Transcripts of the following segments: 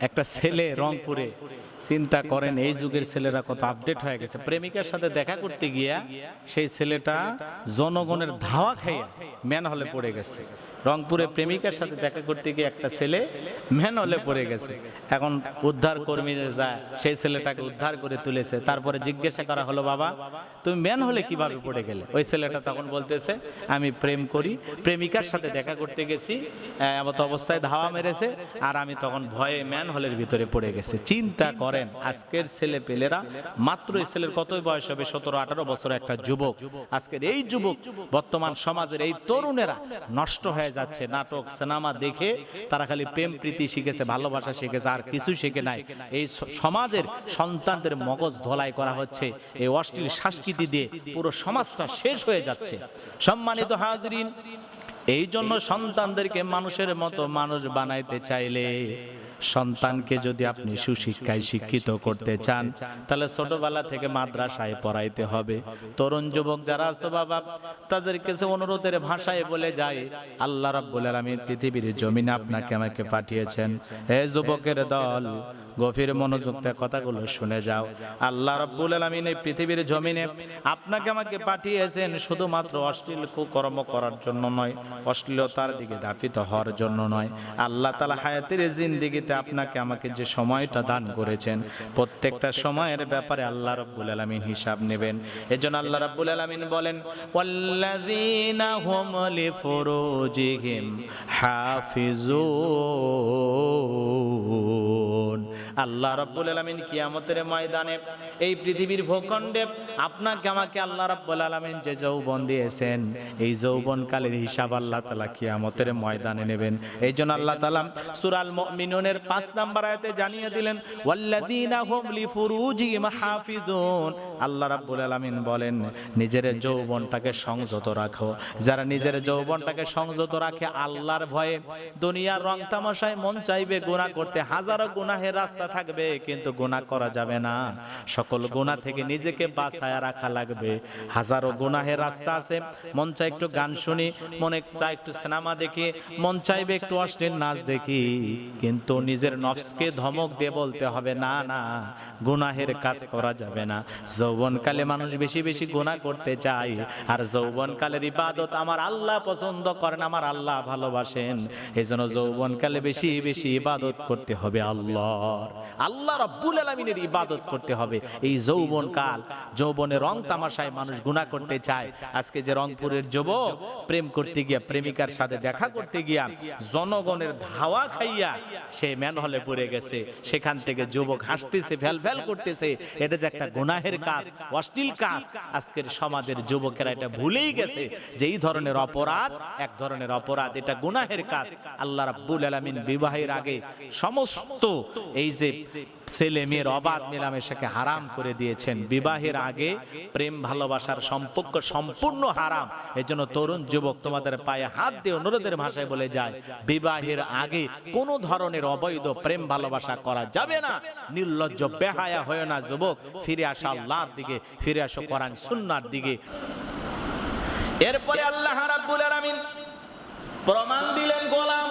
একটা ছেলে রংপুরে। চিন্তা করেন এই যুগের ছেলেরা কত আপডেট হয়ে গেছে। প্রেমিকার সাথে দেখা করতে গিয়া সেই ছেলেটা জনগণের ধাওয়া খাইয়া ম্যান হলে পড়ে গেছে। রংপুরে প্রেমিকার সাথে দেখা করতে গিয়ে একটা ছেলে ম্যান হলে পড়ে গেছে। এখন উদ্ধার কর্মীরা যায় সেই ছেলেটাকে উদ্ধার করে তুলেছে। তারপরে জিজ্ঞাসা করা হলো বাবা তুমি ম্যান হলে কীভাবে পড়ে গেলে? ওই ছেলেটা তখন বলতেছে আমি প্রেম করি। প্রেমিকার সাথে দেখা করতে গেছি। এমত অবস্থায় ধাওয়া মেরেছে আর আমি তখন ভয়ে ম্যান হলের ভিতরে পড়ে গেছে চিন্তা করেন। আজকের ছেলে পেলেরা, মাত্র এই ছেলের কতই বয়স হবে? সতেরো, আঠারো বছর একটা যুবক। আজকের এই যুবক, বর্তমান সমাজের এই তরুণেরা নষ্ট হয়ে যাচ্ছে। নাটক, সিনেমা দেখে তারা খালি প্রেম, প্রীতি শিখেছে, ভালোবাসা শিখেছে, আর কিছু শিখে নাই। এই সমাজের সন্তানদের মগজ ধলাই করা হচ্ছে। এই অশ্লীল সংস্কৃতি দিয়ে পুরো সমাজটা শেষ হয়ে যাচ্ছে। সম্মানিত হাজরিন, এই জন্য সন্তানদেরকে মানুষের মতো মানুষ বানাইতে চাইলে সন্তানকে যদি আপনি সুশিক্ষায় শিক্ষিত করতে চান, তাহলে ছোটবেলা থেকে মাদ্রাসায় পড়াইতে হবে। তরুণ যুবক যারা আছে বাবা, তাদের কিছু অনুরোধের ভাষায় বলে যায়, আল্লাহ রাব্বুল আলামিন পৃথিবীর জমিনে আপনাকে আমাকে পাঠিয়েছেন। হে যুবকের দল গভীর মনোযোগ দিয়ে কথাগুলো শুনে যাও। আল্লাহ রাব্বুল আলামিন এই পৃথিবীর জমিনে আপনাকে আমাকে পাঠিয়েছেন শুধুমাত্র অশ্লীল কুকর্ম করার জন্য নয় অশ্লীলতার দিকে ধাপিত হওয়ার জন্য নয়। আল্লাহ তালা হায়াতের জিন্দিগিতে আপনাকে আমাকে যে সময়টা দান করেছেন প্রত্যেকটা সময়ের ব্যাপারে আল্লাহ রাব্বুল আলামিন হিসাব নেবেন। এজন্য আল্লাহ রাব্বুল আলামিন বলেন ওয়াল্লাযীনা হুম লিফুরুজিহিম হাফিজুন আল্লাহ রাব্বুল আলামিন কিয়ামতের ময়দানে এই পৃথিবীর ভূখণ্ডে আপনাকে, আমাকে আল্লাহ রাব্বুল আলামিন যে যৌবন দিয়েছেন, এই যৌবনকালের হিসাব আল্লাহ তাআলা কিয়ামতের ময়দানে নেবেন। এই জন্য আল্লাহ তাআলা সূরাল মুমিনুনের 5 নম্বর আয়াতে জানিয়ে দিলেন হাফিজুন। আল্লাহ রাব্বুল আলামিন বলেন, নিজের যৌবনটাকে সংযত রাখো। যারা নিজের যৌবনটাকে সংযত রাখে, আল্লাহর ভয়ে দুনিয়ার রং তামাশায় মন চাইবে, গুনাহ করতে, হাজারো গুনাহের রাস্তা থাকবে, কিন্তু গুনাহ করা যাবে না। সকল গুনাহ থেকে নিজেকে বাঁচায় রাখা লাগবে। হাজারো গুনাহের রাস্তা আছে। মন চাই একটু গান শুনি, মনে চাই একটু সিনেমা দেখি, মন চাইবে একটু অশ্লীল নাচ দেখি। কিন্তু নিজের নফসকে ধমক দিয়ে বলতে হবে, না না, গুনাহের কাজ করা যাবে না। যৌবনকালে মানুষ বেশি বেশি গুনাহ করতে চায়। আর যৌবনকালের ইবাদত আমার আল্লাহ পছন্দ করেন, আমার আল্লাহ ভালোবাসেন। এই জন্য যৌবনকালে বেশি বেশি ইবাদত করতে হবে আল্লাহর আল্লাহ রব্বুল আলমিনের ইবাদত করতে হবে। এই যৌবন কাল যৌবনের রং তামাশায় মানুষ গুনাহ করতে চায়। আজকে যে রংপুরের যুবক, প্রেম করতে গিয়া, প্রেমিকার সাথে দেখা করতে গিয়া, জনগণের ধাওয়া খাইয়া, সে ম্যান হলে পড়ে গেছে। সেখান থেকে যুবক হাসতেছে ফ্যাল ফ্যাল করতেছে। এটা যে একটা গুনাহের কাজ, অশ্লীল কাজ। আজকের সমাজের যুবকেরা এটা ভুলেই গেছে যে এই ধরনের অপরাধ, এক ধরনের অপরাধ, এটা গুনাহের কাজ। আল্লাহ রাব্বুল আলামিন বিবাহের আগে সমস্ত এই যে ছেলে মেয়ের অবাধ মেলামেশাকে হারাম করে দিয়েছেন। বিবাহের আগে প্রেম, ভালোবাসার সম্পর্ক সম্পূর্ণ হারাম। এজন্য তরুণ যুবক তোমাদের পায়ে হাত দিয়ে অনুরোধের ভাষায় বলে যায়, বিবাহের আগে কোনো ধরনের অবৈধ প্রেম, ভালোবাসা করা যাবে না। নির্লজ্জ, বেহায়া হয় না যুবক, ফিরে আসা আল্লাহর দিকে, ফিরে আসো কোরআন সুন্নার দিকে। এরপরে আল্লাহ রাব্বুল আলামিন প্রমাণ দিলেন গোলাম।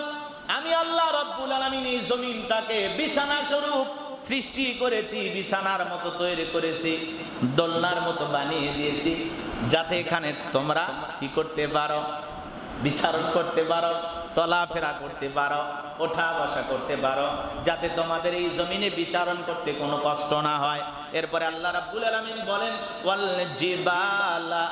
আমি আল্লাহ রব্বুল আলামিন এই জমিনটাকে বিছানা স্বরূপ সৃষ্টি করেছি, বিছানার মতো তৈরি করেছি, দোলনার মতো বানিয়ে দিয়েছি, যাতে এখানে তোমরা কি করতে পারো? বিচারণ করতে পারো, চলাফেরা করতে পারো, ওঠা বসা করতে পারো, যাতে তোমাদের এই জমিনে বিচারণ করতে কোনো কষ্ট না হয়। এরপরে আল্লাহ রাব্বুল আলামিন বলেন জিবালা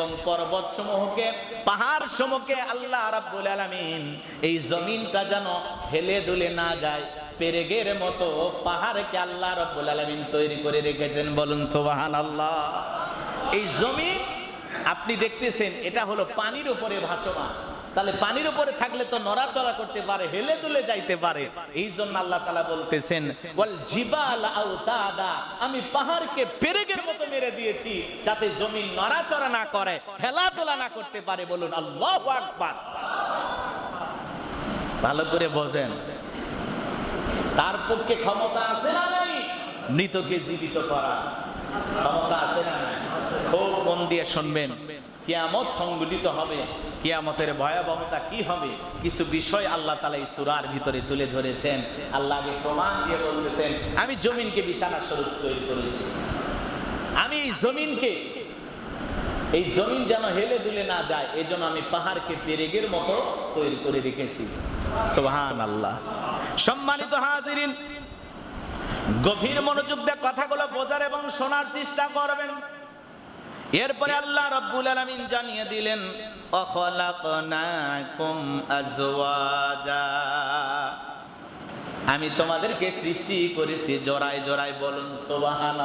এবং পর্বত সমূহকে পাহাড় সমূহকে আল্লাহ রাব্বুল আলামিন এই জমিনটা যেন হেলে দুলে না যায়, পেরেগের মতো পাহাড়কে আল্লাহ রাব্বুল আলামিন তৈরি করে রেখেছেন। বলুন, সুবহানাল্লাহ। এই জমিন আপনি দেখতেছেন, এটা হলো পানির উপরে ভাসমান। তাহলে পানির উপরে থাকলে তো নড়াচড়া করতে পারে, হেলে দুলে যাইতে পারে। এই জন্য আল্লাহ তালা বলতেছেন, ওয়াল জিবাল আওতাদা আমি পাহাড়কে পেরেগের মতো মেরে দিয়েছি যাতে জমি নড়াচড়া না করে হেলাদোলা না করতে পারে বলুন আল্লাহু আকবার। ভালো করে বোঝেন, তার পক্ষে ক্ষমতা আছে না নাই? মৃতকে জীবিত করা, ক্ষমতা আছে না নাই? খুব মন দিয়ে শুনবেন। কিয়ামত সংগঠিত হবে। কিয়ামতের ভয়াবহতা কি হবে? কিছু বিষয় আল্লাহ তালা এই সুরার ভিতরে তুলে ধরেছেন। আল্লাহ প্রমাণ দিয়ে বলতেছেন, আমি জমিনকে বিছানা স্বরূপ তৈরি করেছি। আমি এই জমিনকে, এই জমিন যেন হেলে দুলে না যায় এই জন্য আমি পাহাড়কে পেরেগের মতো তৈরি করে রেখেছি। সোহান আল্লাহ সম্মানিত হাজিরিন, গভীর মনোযোগ দিয়ে কথাগুলো বোঝার এবং শোনার চেষ্টা করবেন। এরপরে আল্লাহ রব্বুল আলামিন জানিয়ে দিলেন আমি তোমাদেরকে সৃষ্টি করেছি, জোড়ায় জোড়ায় বলুন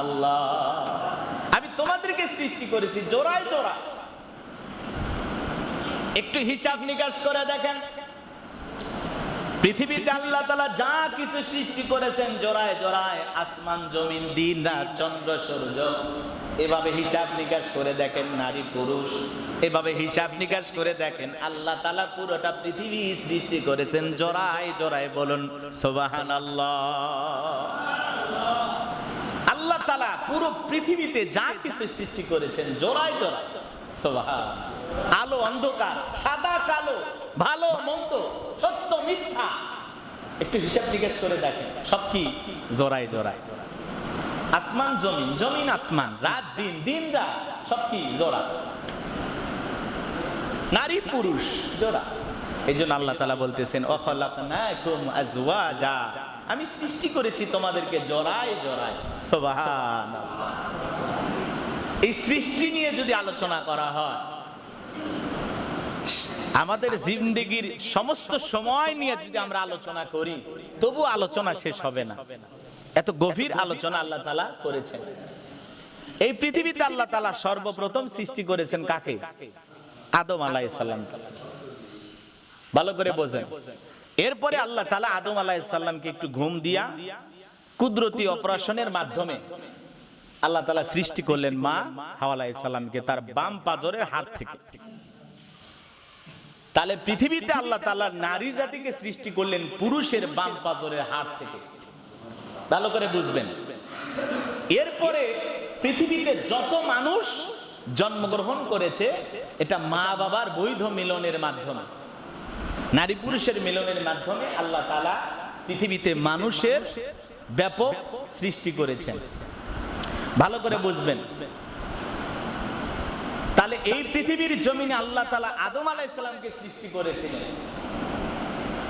আল্লাহ আমি তোমাদেরকে সৃষ্টি করেছি, জোড়ায় জোড়ায়। একটু হিসাব নিকাশ করে দেখেন। পৃথিবীতে আল্লাহ তালা যা কিছু সৃষ্টি করেছেন, জোড়ায় জোড়ায়, আসমান, জমিন, দিন, রাত, চন্দ্র, সূর্য, এভাবে হিসাব নিকাশ করে দেখেন নারী, পুরুষ, এভাবে হিসাব নিকাশ করে দেখেন, আল্লাহ তালা পুরোটা পৃথিবী সৃষ্টি করেছেন, জোড়ায় জোড়ায় বলুন সোবাহান আল্লাহ আল্লাহ তালা পুরো পৃথিবীতে যা কিছু সৃষ্টি করেছেন, জোড়ায় জোড়ায়, সোবাহান। আলো, অন্ধকার, সাদা কালো, ভালো, মন্দ মিথ্যা। একটু হিসাব নিকাশ করে দেখেন, সব কি? জোড়ায় জোড়ায়। আসমান, জমিন জমিন, আসমান, রাত, দিন দিন, রাত, সব কি? জোড়া। নারী, পুরুষ, জোড়া। এই জন্য আল্লাহ তালা বলতেছেন আমি সৃষ্টি করেছি তোমাদেরকে জোড়ায় জোড়ায়। সোবাহান এই সৃষ্টি নিয়ে যদি আলোচনা করা হয় আমাদের জিন্দগির সমস্ত সময় নিয়ে যদি আমরা আলোচনা করি, তবু আলোচনা শেষ হবে না। এত গভীর আলোচনা আল্লাহ তালা করেছেন। এই পৃথিবীতে আল্লাহ তালা সর্বপ্রথম সৃষ্টি করেছেন কাকে? আদম আলাহ সাল্লাম ভালো করে বোঝেন। এরপরে আল্লাহ তালা আদম আলাহ সাল্লামকে একটু ঘুম দিয়া কুদরতি অপারেশনের মাধ্যমে আল্লাহ তালা সৃষ্টি করলেন মা হাওয়ালাই সাল্লামকে তার বাম পাজরের হাত থেকে। তাহলে পৃথিবীতে আল্লাহ তালা নারী জাতিকে সৃষ্টি করলেন পুরুষের বাম পাজরের হাত থেকে। ভালো করে বুঝবেন। এরপরে পৃথিবীতে যত মানুষ জন্মগ্রহণ করেছে এটা মা বাবার বৈধ মিলনের মাধ্যমে। নারী পুরুষের মিলনের মাধ্যমে আল্লাহ তালা পৃথিবীতে মানুষের ব্যাপক সৃষ্টি করেছেন। ভালো করে বুঝবেন। তাহলে এই পৃথিবীর জমিনে আল্লাহ তালা আদম আলাইসালামকে সৃষ্টি করেছিলেন।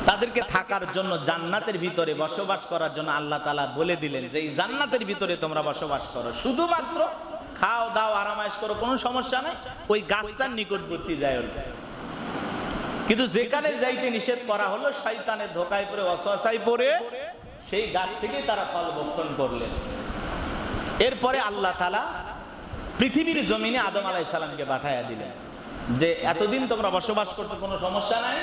তাদেরকে থাকার জন্য, জান্নাতের ভিতরে বসবাস করার জন্য আল্লাহ তালা বলে দিলেন যে, এই জান্নাতের ভিতরে তোমরা বসবাস করো। শুধুমাত্র খাও, দাও আরামাইশ করো, কোনো সমস্যা নাই। ওই গাছটার নিকটবর্তী যায় ওটা কিন্তু যেখানে যাইতে নিষেধ করা হলো, শয়তানের ধোকায় পড়ে, অসহায় পড়ে, সেই গাছ থেকেই তারা ফল ভক্ষণ করলেন। এরপরে আল্লাহ তালা পৃথিবীর জমিনে আদম আলাই সালামকে পাঠাইয়া দিলেন। যে এতদিন তোমরা বসবাস করতে কোনো সমস্যা নাই?